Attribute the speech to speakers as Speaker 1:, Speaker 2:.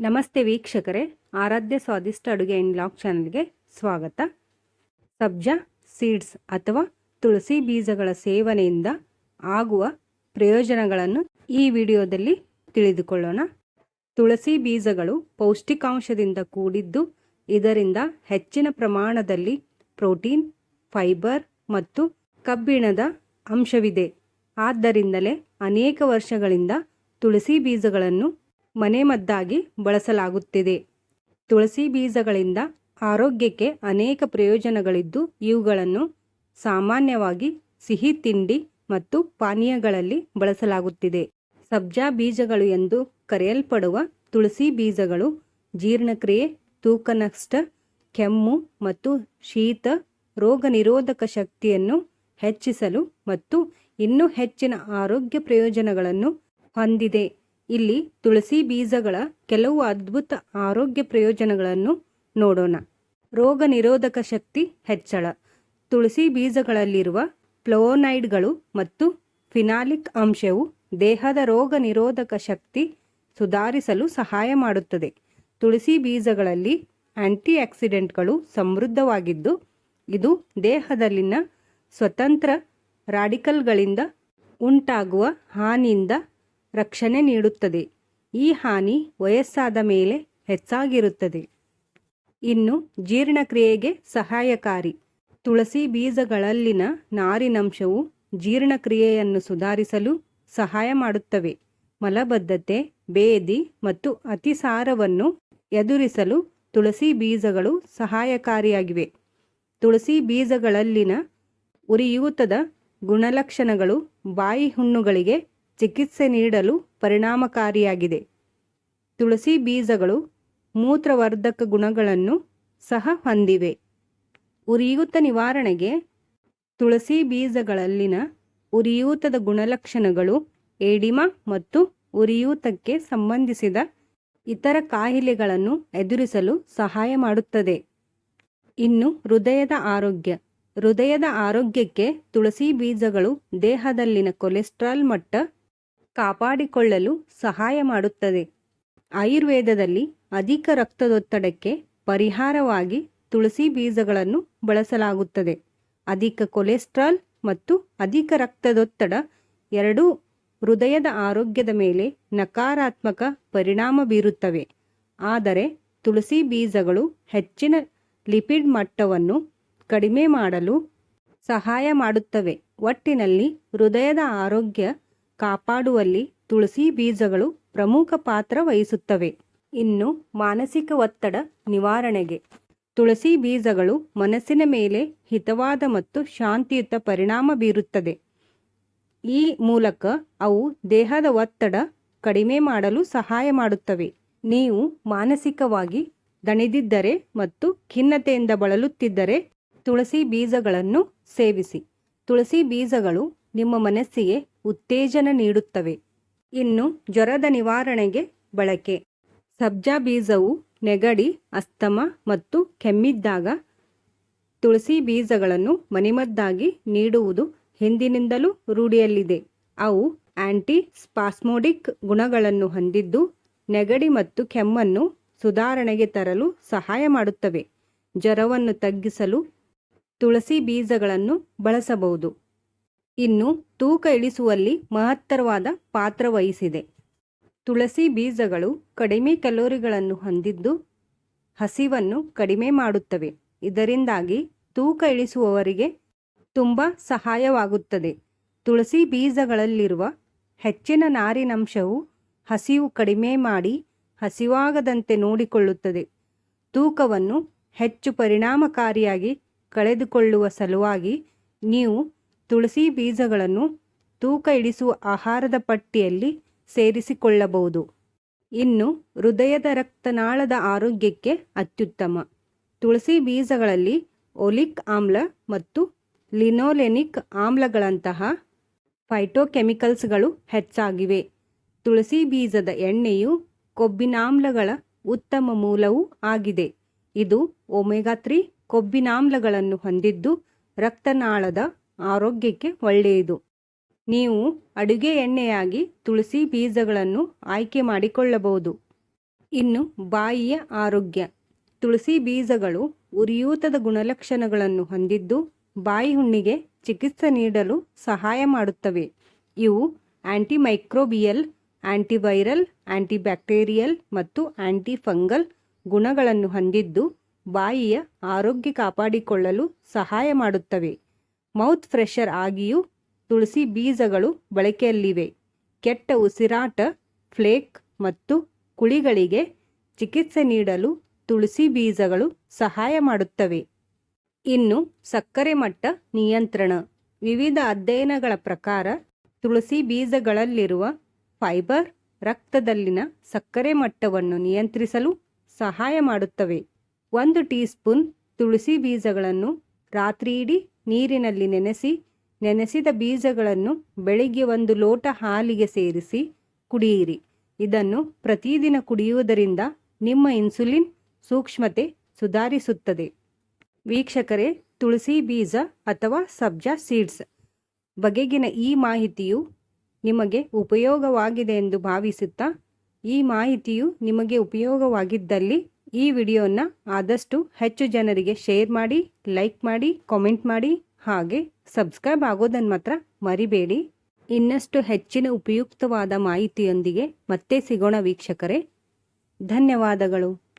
Speaker 1: ನಮಸ್ತೆ ವೀಕ್ಷಕರೇ, ಆರಾಧ್ಯ ಸ್ವಾದಿಷ್ಟ ಅಡುಗೆ ಇನ್ ಲಾಗ್ ಚಾನಲ್ಗೆ ಸ್ವಾಗತ. ಸಬ್ಜಾ, ಸೀಡ್ಸ್ ಅಥವಾ ತುಳಸಿ ಬೀಜಗಳ ಸೇವನೆಯಿಂದ ಆಗುವ ಪ್ರಯೋಜನಗಳನ್ನು ಈ ವಿಡಿಯೋದಲ್ಲಿ ತಿಳಿದುಕೊಳ್ಳೋಣ. ತುಳಸಿ ಬೀಜಗಳು ಪೌಷ್ಟಿಕಾಂಶದಿಂದ ಕೂಡಿದ್ದು ಇದರಿಂದ ಹೆಚ್ಚಿನ ಪ್ರಮಾಣದಲ್ಲಿ ಪ್ರೋಟೀನ್, ಫೈಬರ್ ಮತ್ತು ಕಬ್ಬಿಣದ ಅಂಶವಿದೆ. ಆದ್ದರಿಂದಲೇ ಅನೇಕ ವರ್ಷಗಳಿಂದ ತುಳಸಿ ಬೀಜಗಳನ್ನು ಮನೆಮದ್ದಾಗಿ ಬಳಸಲಾಗುತ್ತಿದೆ. ತುಳಸಿ ಬೀಜಗಳಿಂದ ಆರೋಗ್ಯಕ್ಕೆ ಅನೇಕ ಪ್ರಯೋಜನಗಳಿದ್ದು, ಇವುಗಳನ್ನು ಸಾಮಾನ್ಯವಾಗಿ ಸಿಹಿ ತಿಂಡಿ ಮತ್ತು ಪಾನೀಯಗಳಲ್ಲಿ ಬಳಸಲಾಗುತ್ತಿದೆ. ಸಬ್ಜಾ ಬೀಜಗಳು ಎಂದು ಕರೆಯಲ್ಪಡುವ ತುಳಸಿ ಬೀಜಗಳು ಜೀರ್ಣಕ್ರಿಯೆ ತೂಕ ನಷ್ಟ ಕೆಮ್ಮು ಮತ್ತು ಶೀತ ರೋಗ ನಿರೋಧಕ ಶಕ್ತಿಯನ್ನು ಹೆಚ್ಚಿಸಲು ಮತ್ತು ಇನ್ನೂ ಹೆಚ್ಚಿನ ಆರೋಗ್ಯ ಪ್ರಯೋಜನಗಳನ್ನು ಹೊಂದಿದೆ. ಇಲ್ಲಿ ತುಳಸಿ ಬೀಜಗಳ ಕೆಲವು ಅದ್ಭುತ ಆರೋಗ್ಯ ಪ್ರಯೋಜನಗಳನ್ನು ನೋಡೋಣ. ರೋಗ ನಿರೋಧಕ ಶಕ್ತಿ ಹೆಚ್ಚಳ. ತುಳಸಿ ಬೀಜಗಳಲ್ಲಿರುವ ಫ್ಲೋನೈಡ್ಗಳು ಮತ್ತು ಫಿನಾಲಿಕ್ ಅಂಶವು ದೇಹದ ರೋಗ ನಿರೋಧಕ ಶಕ್ತಿ ಸುಧಾರಿಸಲು ಸಹಾಯ ಮಾಡುತ್ತದೆ. ತುಳಸಿ ಬೀಜಗಳಲ್ಲಿ ಆಂಟಿ ಆಕ್ಸಿಡೆಂಟ್ಗಳು ಸಮೃದ್ಧವಾಗಿದ್ದು, ಇದು ದೇಹದಲ್ಲಿನ ಸ್ವತಂತ್ರ ರಾಡಿಕಲ್ಗಳಿಂದ ಉಂಟಾಗುವ ಹಾನಿಯಿಂದ ರಕ್ಷಣೆ ನೀಡುತ್ತದೆ. ಈ ಹಾನಿ ವಯಸ್ಸಾದ ಮೇಲೆ ಹೆಚ್ಚಾಗಿರುತ್ತದೆ. ಇನ್ನು ಜೀರ್ಣಕ್ರಿಯೆಗೆ ಸಹಾಯಕಾರಿ. ತುಳಸಿ ಬೀಜಗಳಲ್ಲಿನ ನಾರಿನಂಶವು ಜೀರ್ಣಕ್ರಿಯೆಯನ್ನು ಸುಧಾರಿಸಲು ಸಹಾಯ ಮಾಡುತ್ತವೆ. ಮಲಬದ್ಧತೆ ಬೇದಿ ಮತ್ತು ಅತಿಸಾರವನ್ನು ಎದುರಿಸಲು ತುಳಸಿ ಬೀಜಗಳು ಸಹಾಯಕಾರಿಯಾಗಿವೆ. ತುಳಸಿ ಬೀಜಗಳಲ್ಲಿನ ಉರಿಯೂತದ ಗುಣಲಕ್ಷಣಗಳು ಬಾಯಿ ಹುಣ್ಣುಗಳಿಗೆ ಚಿಕಿತ್ಸೆ ನೀಡಲು ಪರಿಣಾಮಕಾರಿಯಾಗಿದೆ. ತುಳಸಿ ಬೀಜಗಳು ಮೂತ್ರವರ್ಧಕ ಗುಣಗಳನ್ನು ಸಹ ಹೊಂದಿವೆ. ಉರಿಯೂತ ನಿವಾರಣೆಗೆ ತುಳಸಿ ಬೀಜಗಳಲ್ಲಿನ ಉರಿಯೂತದ ಗುಣಲಕ್ಷಣಗಳು ಏಡಿಮ ಮತ್ತು ಉರಿಯೂತಕ್ಕೆ ಸಂಬಂಧಿಸಿದ ಇತರ ಕಾಯಿಲೆಗಳನ್ನು ಎದುರಿಸಲು ಸಹಾಯ ಮಾಡುತ್ತದೆ. ಇನ್ನು ಹೃದಯದ ಆರೋಗ್ಯ. ಹೃದಯದ ಆರೋಗ್ಯಕ್ಕೆ ತುಳಸಿ ಬೀಜಗಳು ದೇಹದಲ್ಲಿನ ಕೊಲೆಸ್ಟ್ರಾಲ್ ಮಟ್ಟ ಕಾಪಾಡಿಕೊಳ್ಳಲು ಸಹಾಯ ಮಾಡುತ್ತದೆ. ಆಯುರ್ವೇದದಲ್ಲಿ ಅಧಿಕ ರಕ್ತದೊತ್ತಡಕ್ಕೆ ಪರಿಹಾರವಾಗಿ ತುಳಸಿ ಬೀಜಗಳನ್ನು ಬಳಸಲಾಗುತ್ತದೆ. ಅಧಿಕ ಕೊಲೆಸ್ಟ್ರಾಲ್ ಮತ್ತು ಅಧಿಕ ರಕ್ತದೊತ್ತಡ ಎರಡೂ ಹೃದಯದ ಆರೋಗ್ಯದ ಮೇಲೆ ನಕಾರಾತ್ಮಕ ಪರಿಣಾಮ ಬೀರುತ್ತವೆ. ಆದರೆ ತುಳಸಿ ಬೀಜಗಳು ಹೆಚ್ಚಿನ ಲಿಪಿಡ್ ಮಟ್ಟವನ್ನು ಕಡಿಮೆ ಮಾಡಲು ಸಹಾಯ ಮಾಡುತ್ತವೆ. ಒಟ್ಟಿನಲ್ಲಿ ಹೃದಯದ ಆರೋಗ್ಯ ಕಾಪಾಡುವಲ್ಲಿ ತುಳಸಿ ಬೀಜಗಳು ಪ್ರಮುಖ ಪಾತ್ರ ವಹಿಸುತ್ತವೆ. ಇನ್ನು ಮಾನಸಿಕ ಒತ್ತಡ ನಿವಾರಣೆಗೆ. ತುಳಸಿ ಬೀಜಗಳು ಮನಸ್ಸಿನ ಮೇಲೆ ಹಿತವಾದ ಮತ್ತು ಶಾಂತಿಯುತ ಪರಿಣಾಮ ಬೀರುತ್ತದೆ. ಈ ಮೂಲಕ ಅವು ದೇಹದ ಒತ್ತಡ ಕಡಿಮೆ ಮಾಡಲು ಸಹಾಯ ಮಾಡುತ್ತವೆ. ನೀವು ಮಾನಸಿಕವಾಗಿ ದಣಿದಿದ್ದರೆ ಮತ್ತು ಖಿನ್ನತೆಯಿಂದ ಬಳಲುತ್ತಿದ್ದರೆ ತುಳಸಿ ಬೀಜಗಳನ್ನು ಸೇವಿಸಿ. ತುಳಸಿ ಬೀಜಗಳು ನಿಮ್ಮ ಮನಸ್ಸಿಗೆ ಉತ್ತೇಜನ ನೀಡುತ್ತವೆ. ಇನ್ನು ಜ್ವರದ ನಿವಾರಣೆಗೆ ಬಳಕೆ. ಸಬ್ಜಾ ಬೀಜವು ನೆಗಡಿ, ಅಸ್ತಮ ಮತ್ತು ಕೆಮ್ಮಿದ್ದಾಗ ತುಳಸಿ ಬೀಜಗಳನ್ನು ಮನೆಮದ್ದಾಗಿ ನೀಡುವುದು ಹಿಂದಿನಿಂದಲೂ ರೂಢಿಯಲ್ಲಿದೆ. ಅವು ಆಂಟಿ ಸ್ಪಾಸ್ಮೋಡಿಕ್ ಗುಣಗಳನ್ನು ಹೊಂದಿದ್ದು ನೆಗಡಿ ಮತ್ತು ಕೆಮ್ಮನ್ನು ಸುಧಾರಣೆಗೆ ತರಲು ಸಹಾಯ ಮಾಡುತ್ತವೆ. ಜ್ವರವನ್ನು ತಗ್ಗಿಸಲು ತುಳಸಿ ಬೀಜಗಳನ್ನು ಬಳಸಬಹುದು. ಇನ್ನು ತೂಕ ಇಳಿಸುವಲ್ಲಿ ಮಹತ್ತರವಾದ ಪಾತ್ರ ವಹಿಸಿದೆ. ತುಳಸಿ ಬೀಜಗಳು ಕಡಿಮೆ ಕ್ಯಾಲೋರಿಗಳನ್ನು ಹೊಂದಿದ್ದು ಹಸಿವನ್ನು ಕಡಿಮೆ ಮಾಡುತ್ತವೆ. ಇದರಿಂದಾಗಿ ತೂಕ ಇಳಿಸುವವರಿಗೆ ತುಂಬ ಸಹಾಯವಾಗುತ್ತದೆ. ತುಳಸಿ ಬೀಜಗಳಲ್ಲಿರುವ ಹೆಚ್ಚಿನ ನಾರಿನಂಶವು ಹಸಿವು ಕಡಿಮೆ ಮಾಡಿ ಹಸಿವಾಗದಂತೆ ನೋಡಿಕೊಳ್ಳುತ್ತದೆ. ತೂಕವನ್ನು ಹೆಚ್ಚು ಪರಿಣಾಮಕಾರಿಯಾಗಿ ಕಳೆದುಕೊಳ್ಳುವ ಸಲುವಾಗಿ ನೀವು ತುಳಸಿ ಬೀಜಗಳನ್ನು ತೂಕ ಇಳಿಸುವ ಆಹಾರದ ಪಟ್ಟಿಯಲ್ಲಿ ಸೇರಿಸಿಕೊಳ್ಳಬಹುದು. ಇನ್ನು ಹೃದಯದ ರಕ್ತನಾಳದ ಆರೋಗ್ಯಕ್ಕೆ ಅತ್ಯುತ್ತಮ. ತುಳಸಿ ಬೀಜಗಳಲ್ಲಿ ಒಲಿಕ್ ಆಮ್ಲ ಮತ್ತು ಲಿನೋಲೆನಿಕ್ ಆಮ್ಲಗಳಂತಹ ಫೈಟೋಕೆಮಿಕಲ್ಸ್ಗಳು ಹೆಚ್ಚಾಗಿವೆ. ತುಳಸಿ ಬೀಜದ ಎಣ್ಣೆಯು ಕೊಬ್ಬಿನಾಮ್ಲಗಳ ಉತ್ತಮ ಮೂಲವೂ ಆಗಿದೆ. ಇದು ಒಮೆಗಾ ತ್ರೀ ಕೊಬ್ಬಿನಾಮ್ಲಗಳನ್ನು ಹೊಂದಿದ್ದು ರಕ್ತನಾಳದ ಆರೋಗ್ಯಕ್ಕೆ ಒಳ್ಳೆಯದು. ನೀವು ಅಡುಗೆ ಎಣ್ಣೆಯಾಗಿ ತುಳಸಿ ಬೀಜಗಳನ್ನು ಆಯ್ಕೆ ಮಾಡಿಕೊಳ್ಳಬಹುದು. ಇನ್ನು ಬಾಯಿಯ ಆರೋಗ್ಯ. ತುಳಸಿ ಬೀಜಗಳು ಉರಿಯೂತದ ಗುಣಲಕ್ಷಣಗಳನ್ನು ಹೊಂದಿದ್ದು ಬಾಯಿ ಹುಣ್ಣಿಗೆ ಚಿಕಿತ್ಸೆ ನೀಡಲು ಸಹಾಯ ಮಾಡುತ್ತವೆ. ಇವು ಆಂಟಿಮೈಕ್ರೋಬಿಯಲ್, ಆಂಟಿವೈರಲ್, ಆಂಟಿಬ್ಯಾಕ್ಟೀರಿಯಲ್ ಮತ್ತು ಆಂಟಿಫಂಗಲ್ ಗುಣಗಳನ್ನು ಹೊಂದಿದ್ದು ಬಾಯಿಯ ಆರೋಗ್ಯ ಕಾಪಾಡಿಕೊಳ್ಳಲು ಸಹಾಯ ಮಾಡುತ್ತವೆ. ಮೌತ್ ಫ್ರೆಶರ್ ಆಗಿಯೂ ತುಳಸಿ ಬೀಜಗಳು ಬಳಕೆಯಲ್ಲಿವೆ. ಕೆಟ್ಟ ಉಸಿರಾಟ, ಫ್ಲೇಕ್ ಮತ್ತು ಕುಳಿಗಳಿಗೆ ಚಿಕಿತ್ಸೆ ನೀಡಲು ತುಳಸಿ ಬೀಜಗಳು ಸಹಾಯ ಮಾಡುತ್ತವೆ. ಇನ್ನು ಸಕ್ಕರೆ ಮಟ್ಟ ನಿಯಂತ್ರಣ. ವಿವಿಧ ಅಧ್ಯಯನಗಳ ಪ್ರಕಾರ ತುಳಸಿ ಬೀಜಗಳಲ್ಲಿರುವ ಫೈಬರ್ ರಕ್ತದಲ್ಲಿನ ಸಕ್ಕರೆ ಮಟ್ಟವನ್ನು ನಿಯಂತ್ರಿಸಲು ಸಹಾಯ ಮಾಡುತ್ತವೆ. ಒಂದು ಟೀ ಸ್ಪೂನ್ ತುಳಸಿ ಬೀಜಗಳನ್ನು ರಾತ್ರಿಯಿಡೀ ನೀರಿನಲ್ಲಿ ನೆನೆಸಿ, ನೆನೆಸಿದ ಬೀಜಗಳನ್ನು ಬೆಳಿಗ್ಗೆ ಒಂದು ಲೋಟ ಹಾಲಿಗೆ ಸೇರಿಸಿ ಕುಡಿಯಿರಿ. ಇದನ್ನು ಪ್ರತಿದಿನ ಕುಡಿಯುವುದರಿಂದ ನಿಮ್ಮ ಇನ್ಸುಲಿನ್ ಸೂಕ್ಷ್ಮತೆ ಸುಧಾರಿಸುತ್ತದೆ. ವೀಕ್ಷಕರೇ, ತುಳಸಿ ಬೀಜ ಅಥವಾ ಸಬ್ಜಾ ಸೀಡ್ಸ್ ಬಗೆಗಿನ ಈ ಮಾಹಿತಿಯು ನಿಮಗೆ ಉಪಯೋಗವಾಗಿದೆ ಎಂದು ಭಾವಿಸುತ್ತಾ, ಈ ಮಾಹಿತಿಯು ನಿಮಗೆ ಉಪಯೋಗವಾಗಿದ್ದಲ್ಲಿ ಈ ವಿಡಿಯೋನ ಆದಷ್ಟು ಹೆಚ್ಚು ಜನರಿಗೆ ಶೇರ್ ಮಾಡಿ, ಲೈಕ್ ಮಾಡಿ, ಕಾಮೆಂಟ್ ಮಾಡಿ, ಹಾಗೆ ಸಬ್ಸ್ಕ್ರೈಬ್ ಆಗೋದನ್ನು ಮಾತ್ರ ಮರಿಬೇಡಿ. ಇನ್ನಷ್ಟು ಹೆಚ್ಚಿನ ಉಪಯುಕ್ತವಾದ ಮಾಹಿತಿಯೊಂದಿಗೆ ಮತ್ತೆ ಸಿಗೋಣ ವೀಕ್ಷಕರೇ. ಧನ್ಯವಾದಗಳು.